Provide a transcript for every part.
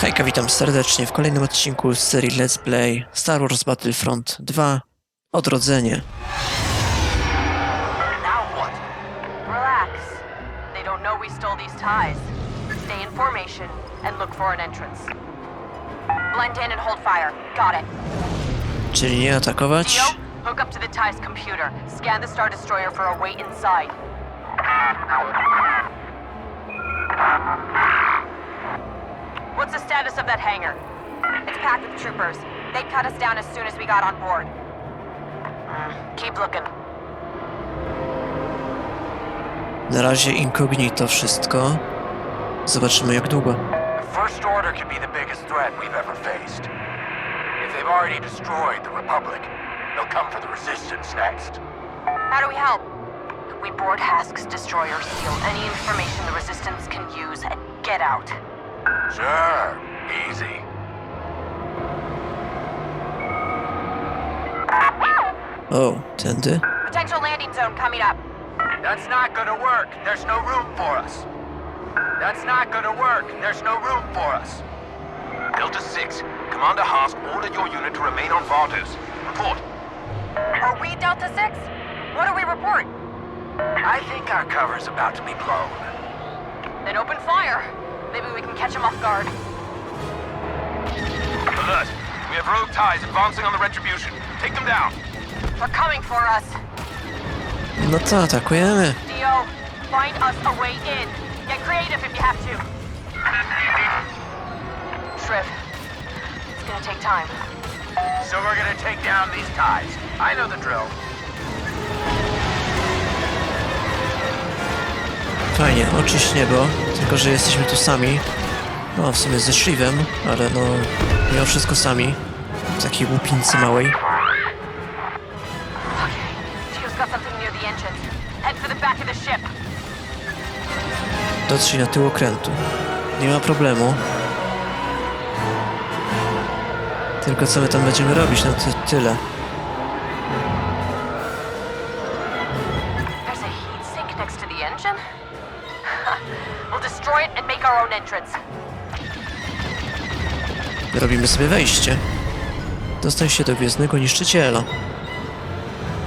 Hejka, witam serdecznie w kolejnym odcinku z serii Let's Play Star Wars Battlefront 2 Odrodzenie. Now what? Relax. They don't know we stole these ties. Stay in formation and look for an entrance. Blend in and hold fire. Got it. Czyli nie atakować? Hook up to the ties computer. Scan the Star Destroyer for a way inside. What's the status of that hangar? It's packed with troopers. They cut us down as soon as we got on board. Mm, Keep looking. Na razie incognito wszystko. Zobaczymy jak długo. The First Order could be the biggest threat we've ever faced. If they've already destroyed the Republic, they'll come for the Resistance next. How do we help? We board Hask's destroyer, steal any information the Resistance can use, and get out. Sure, easy. Oh, o, tędy? Potential landing zone coming up. That's not gonna work. There's no room for us. That's not gonna work. There's no room for us. Delta 6, Commander Haas ordered your unit to remain on Vardos. Report. Are we Delta 6? What do we report? I think our cover's about to be blown. Then open fire. Maybe we can catch them off guard. Alert! We have rogue ties advancing on the Retribution. Take them down. They're coming for us. No to atakujemy. Dio, find us a way in. Get creative if you have to. Shriv, it's gonna take time. So we're gonna take down these ties. I know the drill. Fajnie, oczyść niebo. Tylko, że jesteśmy tu sami. No, w sumie ze Shriwem, ale no, mimo wszystko sami. W takiej łupince małej. Dotrzyj na tył okrętu. Nie ma problemu. Tylko co my tam będziemy robić? No ty, tyle. It and make our own entrance. Robimy sobie wejście. Dostań się do Gwiezdnego Niszczyciela.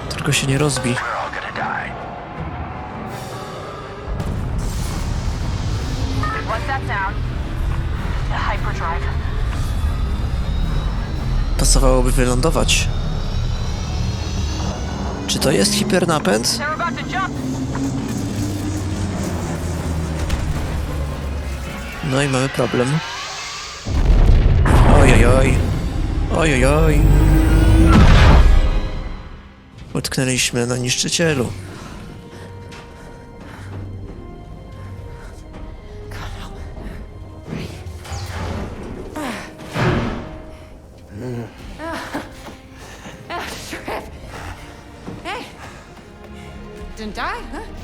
Tylko się nie rozbij. Pasowałoby wylądować. Czy to jest hipernapęd? No i mamy problem. Ojojoj. Ojojoj. Utknęliśmy na niszczycielu. Didn't die, huh?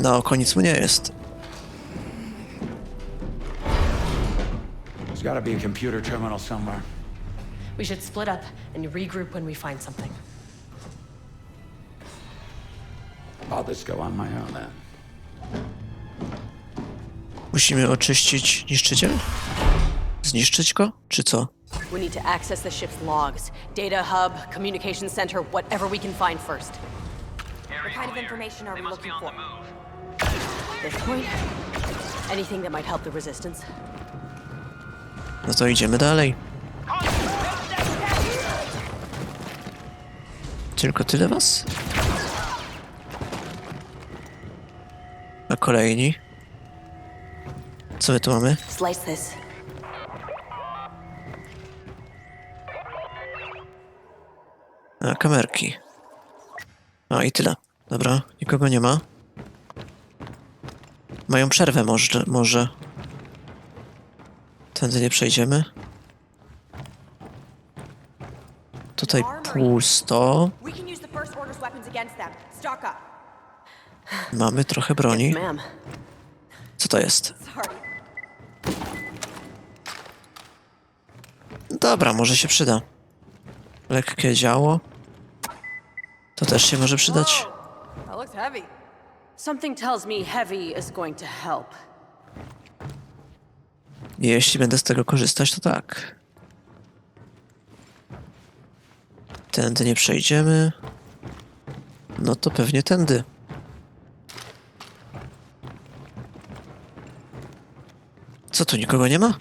Na oko nic mu nie jest. There's gotta be a computer terminal somewhere. We should split up and regroup when we find something. I'll just go on my own then. Musimy oczyścić niszczyciel? Zniszczyć go? Czy co? We need to access the ship's logs, data hub, communication center, whatever we can find first. What kind of information are we looking for? At this point, anything that might help the resistance. No to idziemy dalej. Tylko tyle was? A kolejni? Co my tu mamy? Slice this. A, kamerki. A, i tyle. Dobra, nikogo nie ma. Mają przerwę może, może. Tędy nie przejdziemy. Tutaj pusto. Mamy trochę broni. Co to jest? Dobra, może się przyda. Lekkie działo. To też się może przydać. Something tells me heavy is going to help. Jeśli będę z tego korzystać, to tak. Tędy nie przejdziemy. No to pewnie tędy. Co tu nikogo nie ma?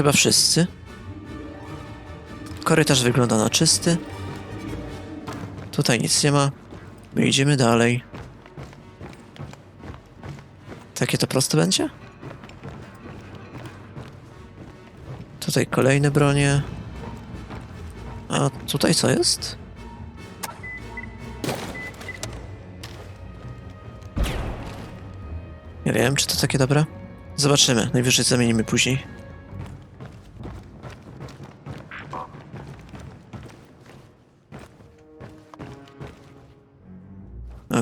Chyba wszyscy. Korytarz wygląda na czysty. Tutaj nic nie ma. My idziemy dalej. Takie to proste będzie? Tutaj kolejne bronie. A tutaj co jest? Nie wiem, czy to takie dobre. Zobaczymy. Najwyżej zamienimy później.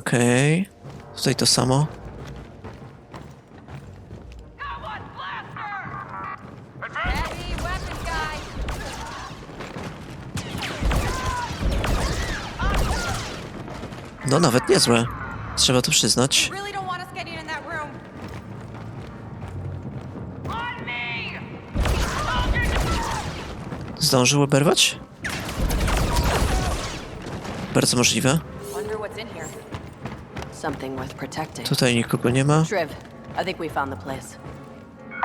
Okej. Tutaj to samo. No nawet niezłe. Trzeba to przyznać. Zdążył oberwać? Bardzo możliwe. Something worth protecting. Tutaj nikogo nie ma. Shriv, I think we found the place.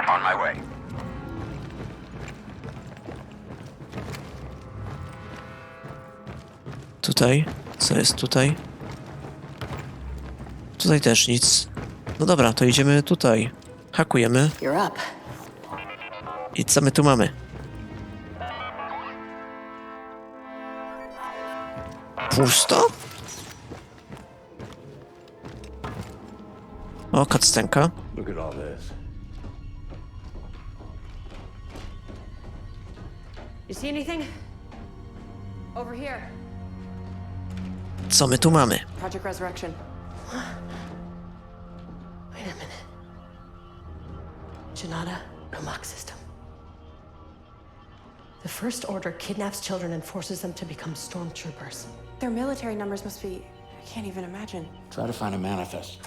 On my way. Tutaj. Co jest tutaj? Tutaj też nic. No dobra, to idziemy tutaj. Hakujemy. You're up. I co my tu mamy? Pusto? O, kactenka. Look at all this. You see anything? Over here. Co my tu mamy? Project Resurrection. Wait a minute. Janata Nomak system. The First Order kidnaps children and forces them to become stormtroopers. Their military numbers must be. I can't even imagine. Try to find a manifest.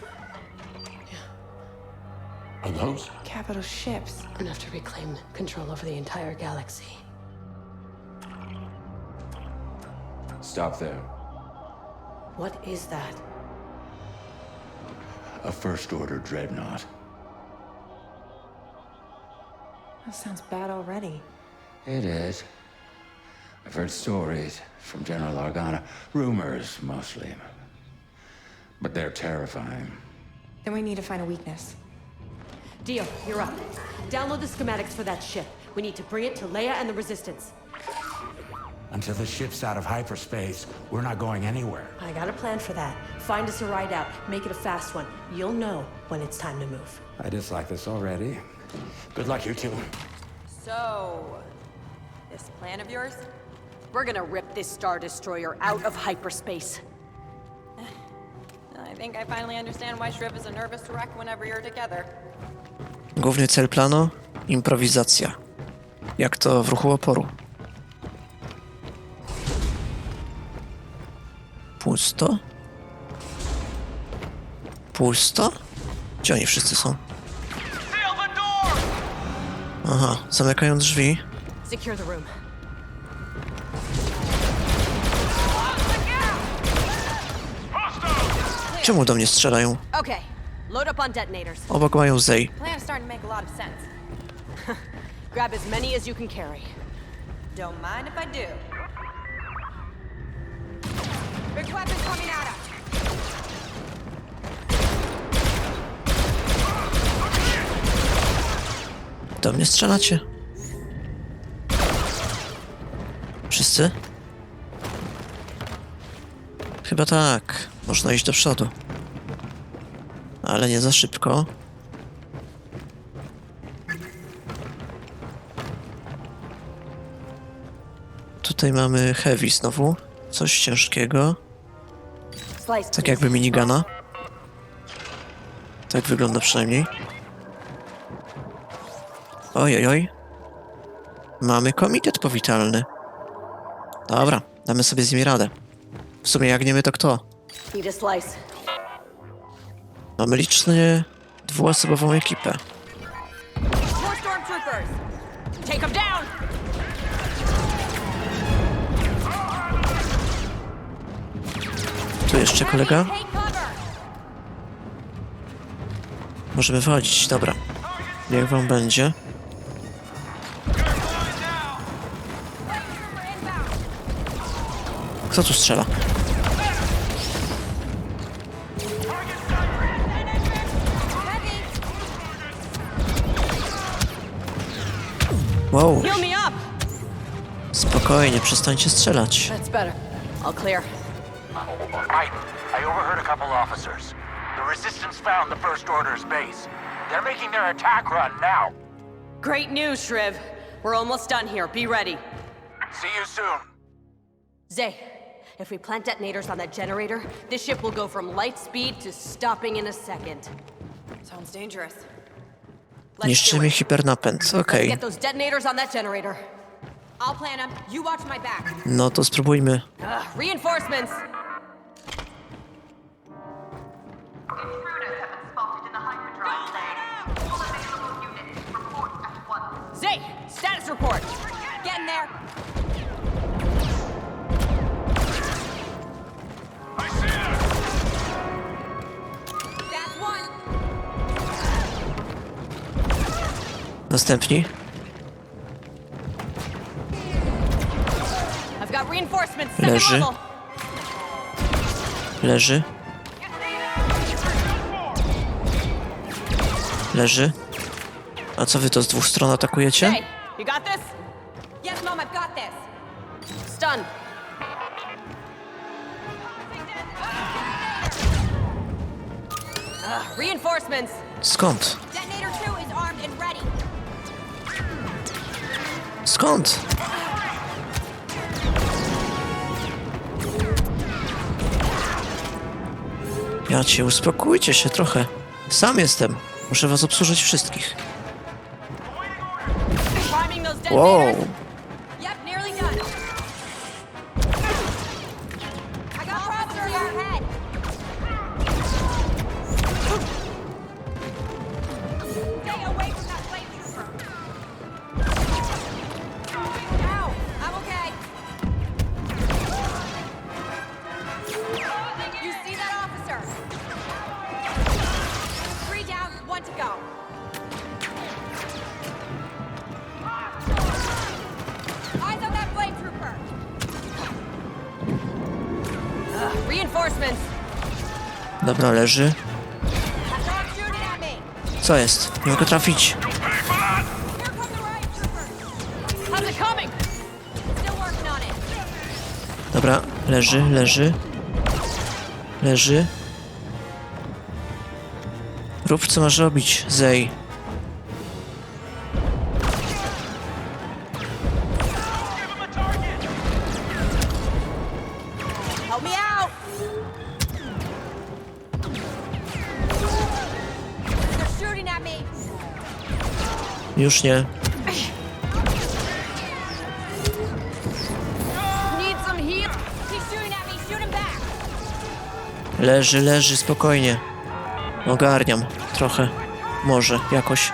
Are those? Capital ships. Enough to reclaim control over the entire galaxy. Stop there. What is that? A First Order dreadnought. That sounds bad already. It is. I've heard stories from General Argana. Rumors, mostly. But they're terrifying. Then we need to find a weakness. Dio, you're up. Download the schematics for that ship. We need to bring it to Leia and the Resistance. Until the ship's out of hyperspace, we're not going anywhere. I got a plan for that. Find us a ride out. Make it a fast one. You'll know when it's time to move. I dislike this already. Good luck, you two. So. This plan of yours? We're gonna rip this Star Destroyer out of hyperspace. I think I finally understand why Shriv is a nervous wreck whenever you're together. Główny cel planu? Improwizacja. Jak to w ruchu oporu. Pusto? Pusto? Gdzie oni wszyscy są? Aha, zamykają drzwi. Secure the room. Czemu do mnie strzelają? Okay, load up on detonators. Obok mają Zej. Starting to make a lot of sense. Grab as many as you can carry. Don't mind if I do. Big coming at us! Do mnie strzelacie? Wszyscy? Chyba tak. Można iść do przodu. Ale nie za szybko. Tutaj mamy heavy znowu. Coś ciężkiego. Tak jakby minigana. Tak wygląda przynajmniej. Oj, oj, oj. Mamy komitet powitalny. Dobra, damy sobie z nimi radę. W sumie jak nie my, to kto? Mamy licznie dwuosobową ekipę. More stormtroopers! Take them down! Tu jeszcze kolega. Możemy wchodzić, dobra. Niech wam będzie. Kto tu strzela? Wow, spokojnie, przestańcie strzelać. That's better. All clear. I, I overheard a couple officers. The Resistance found the First Order's base. They're making their attack run now. Great news, Shriv. We're almost done here. Be ready. See you soon. Zay, if we plant detonators on that generator, this ship will go from light speed to stopping in a second. Sounds dangerous. Let's do Niszczymy it. hipernapęd, okej. Get those detonators on that generator. I'll plan them. You watch my back. No to spróbujmy. Ugh, reinforcements! Status report! Get in there. That's one. Następni. I've got reinforcements. Second Leży. level. Leży. Leży. A co wy to z dwóch stron atakujecie? You got this? Yes, Mom, I've got this. Stun. Ugh, reinforcements. Skąd? Detonator 2 is armed and ready. Skąd? Ja cię, uspokójcie się trochę. Sam jestem. Muszę was obsłużyć wszystkich. Whoa. Dobra, leży. Co jest? Nie mogę trafić. Dobra, leży, leży. Leży. Rób co masz robić, Zej. Him back. Leży, leży, spokojnie. Ogarniam. Trochę. Może, jakoś.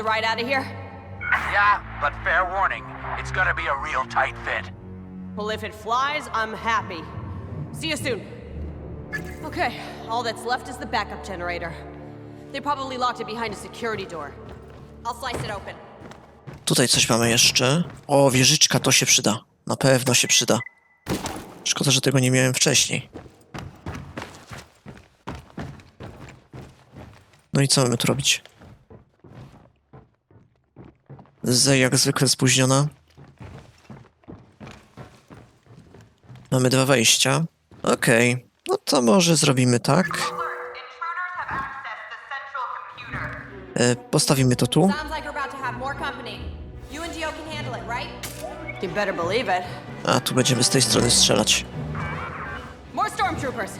The ride out of here? Yeah, but fair warning. It's gonna be a real tight fit. Well, if it flies, I'm happy. See you soon. Okay, all that's left is the backup generator. They probably locked it behind a security door. I'll slice it open. Tutaj coś mamy jeszcze. O, wieżyczka, to się przyda. Na pewno się przyda. Szkoda, że tego nie miałem wcześniej. No i co mamy tu robić? Z jak zwykle spóźniona. Mamy dwa wejścia. Okej, no to może zrobimy tak. E, postawimy to tu. A tu będziemy z tej strony strzelać. More stormtroopers.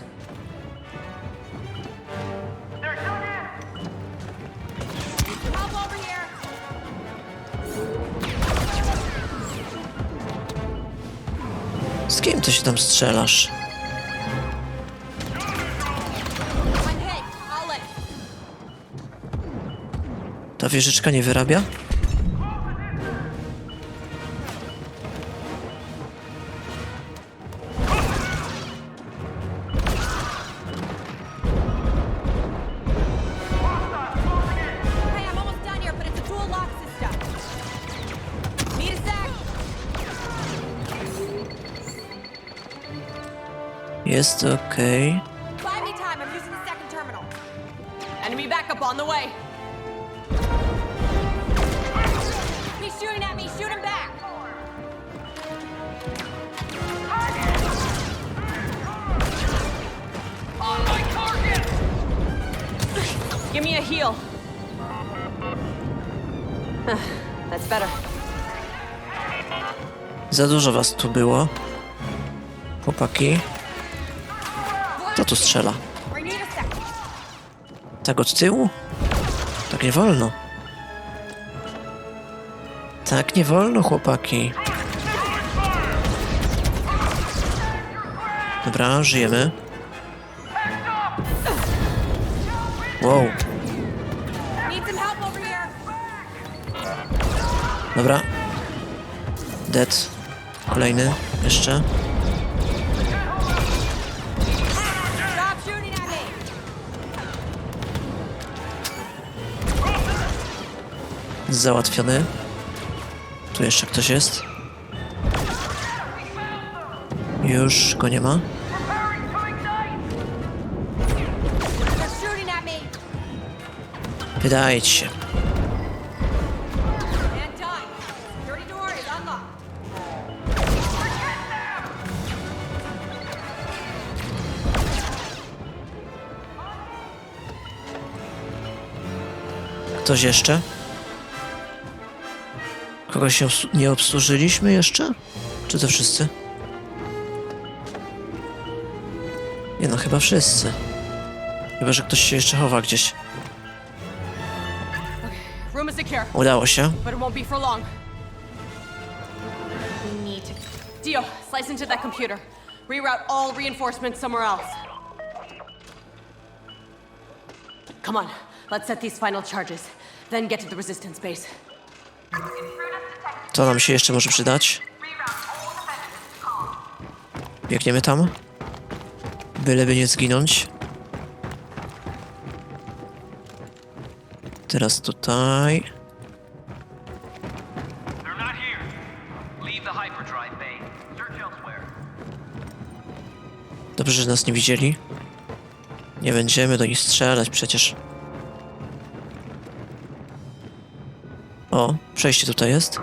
Z kim ty się tam strzelasz? Ta wieżyczka nie wyrabia? Jest okej. Buy me time. I'm using the second terminal. Enemy backup on the way. He's shooting at me. Shoot him back. Give me a heal. That's better. Za dużo was tu było. Chłopaki. Kto tu strzela? Tak od tyłu? Tak nie wolno. Tak nie wolno, chłopaki. Dobra, żyjemy. Wow, dobra. Dead. Kolejny, jeszcze. Załatwiony. Tu jeszcze ktoś jest. Już go nie ma. Wydaje ci się. Ktoś jeszcze? Kogoś nie obs- nie obsłużyliśmy jeszcze? Czy to wszyscy? Nie no, chyba wszyscy. Chyba, że ktoś się jeszcze chowa gdzieś. Udało się. Dio, slice into that computer. Reroute all reinforcements somewhere else. Come on, let's set these final charges, then get to the resistance base. To nam się jeszcze może przydać. Biegniemy tam. Byleby nie zginąć. Teraz tutaj. Dobrze, że nas nie widzieli. Nie będziemy do nich strzelać przecież. O, przejście tutaj jest.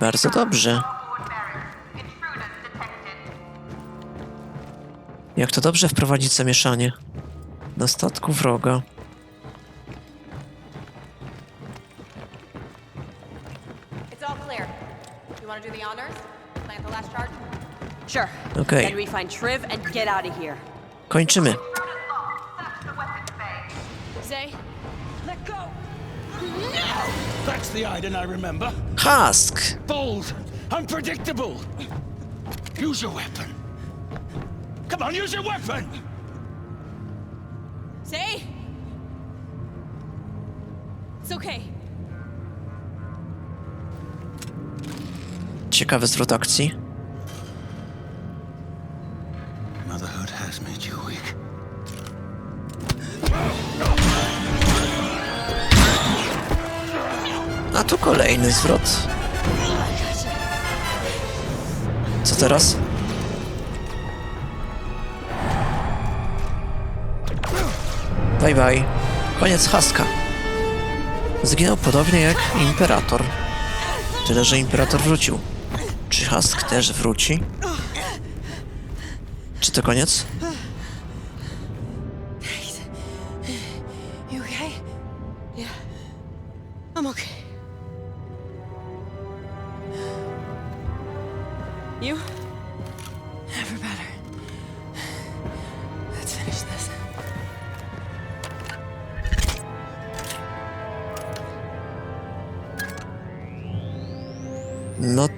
Bardzo dobrze. Jak to dobrze wprowadzić zamieszanie. Na statku wroga. It's all clear. You That's the Iden I remember. Hask! Bold, unpredictable. Use your weapon. Come on, use your weapon! Say. It's okay. Ciekawy zwrot akcji. Motherhood has made you weak. A tu kolejny zwrot. Co teraz? Bye bye. Koniec haska. Zginął podobnie jak Imperator. Tyle, że Imperator wrócił. Czy Husk też wróci? Czy to koniec?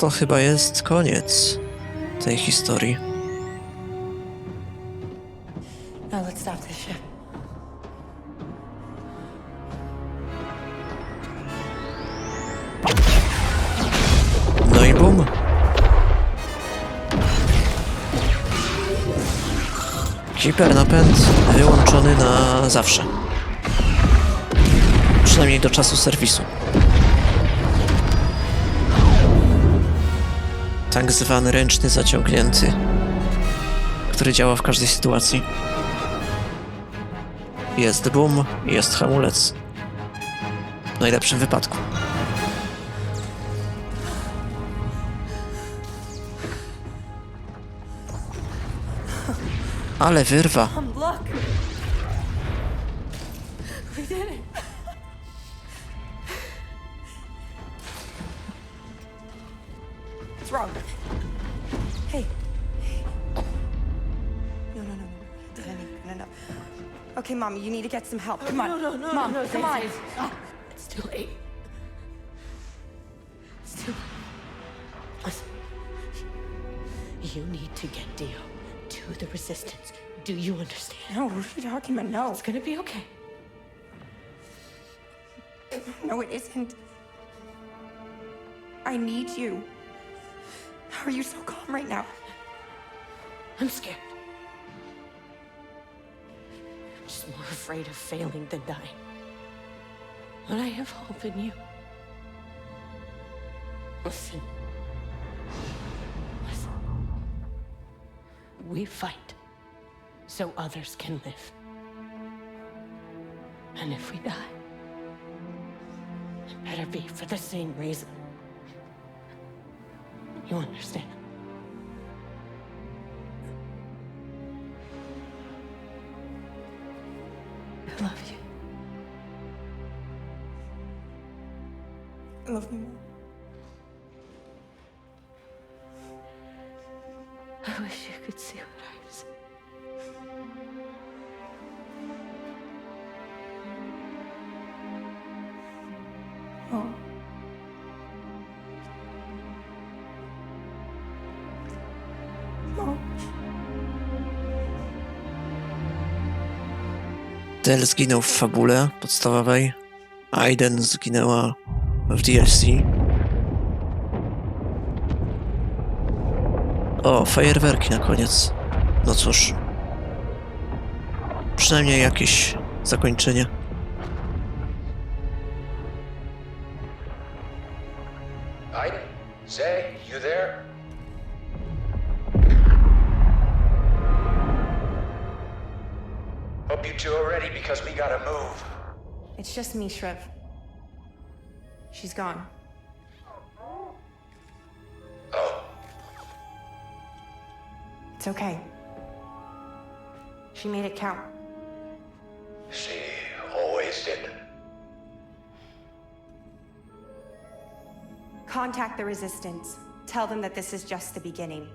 To chyba jest koniec tej historii. Now let's stop this shit. No i bum. Hipernapęd wyłączony na zawsze. Przynajmniej do czasu serwisu. Tak zwany ręczny zaciągnięty, który działa w każdej sytuacji. Jest boom, jest hamulec. W najlepszym wypadku. Ale wyrwa. What's wrong? Hey. No, no, no, no. Danny, no, no. Okay, Mom, you need to get some help. Come on. No, no, no. Mom, come on. Ah. It's too late. It's too. Listen. You need to get Dio to the resistance. Do you understand? No, what are you talking about? No. It's gonna be okay. No, it isn't. I need you. How are you so calm right now? I'm scared. I'm just more afraid of failing than dying. But I have hope in you. Listen. Listen. We fight so others can live. And if we die, it better be for the same reason. You understand? I love you. I love you more. Del zginął w fabule podstawowej, Aiden zginęła w DLC. O, fajerwerki na koniec. No cóż. Przynajmniej jakieś zakończenie. Just me, Shriv. She's gone. Oh, It's okay. She made it count. she always did. Contact the Resistance. Tell them that this is just the beginning.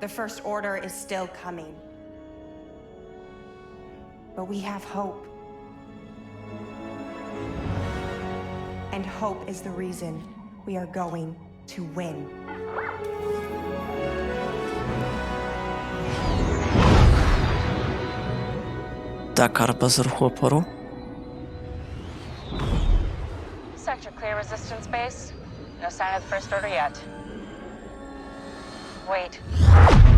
The First Order is still coming. But we have hope. And hope is the reason we are going to win. Dakar bez ruchu oporu? Sector clear resistance base. No sign of the first order yet. Wait.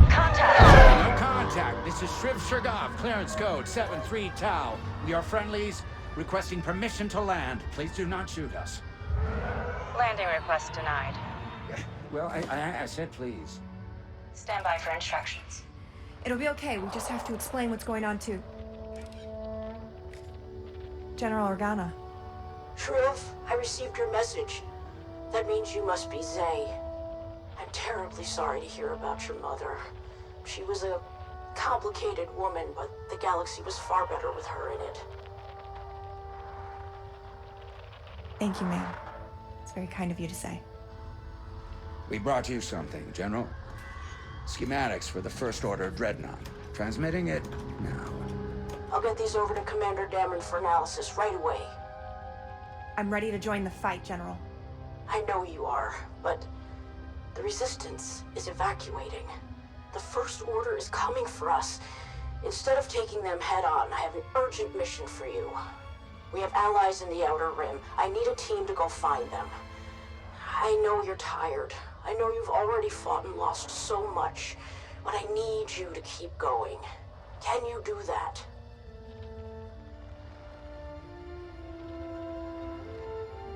Contact! No contact. This is Shriv Shergov, clearance code 73 Tau. We are friendlies requesting permission to land. Please do not shoot us. Landing request denied. Well, I, I, I said please. Stand by for instructions. It'll be okay. We just have to explain what's going on to General Organa. Shriv, I received your message. That means you must be Zay. I'm terribly sorry to hear about your mother. She was a complicated woman, but the galaxy was far better with her in it. Thank you, ma'am. It's very kind of you to say. We brought you something, General. Schematics for the First Order Dreadnought. Transmitting it now. I'll get these over to Commander Dameron for analysis right away. I'm ready to join the fight, General. I know you are, but the Resistance is evacuating. The First Order is coming for us. Instead of taking them head on, I have an urgent mission for you. We have allies in the Outer Rim. I need a team to go find them. I know you're tired. I know you've already fought and lost so much, but I need you to keep going. Can you do that?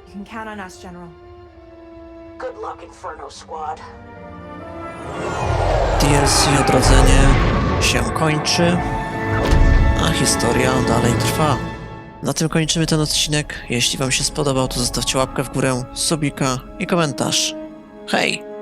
You can count on us, General. Good luck, Inferno Squad. DLC Odrodzenie się kończy, a historia dalej trwa. Na tym kończymy ten odcinek. Jeśli Wam się spodobał, to zostawcie łapkę w górę, subika i komentarz. Hej!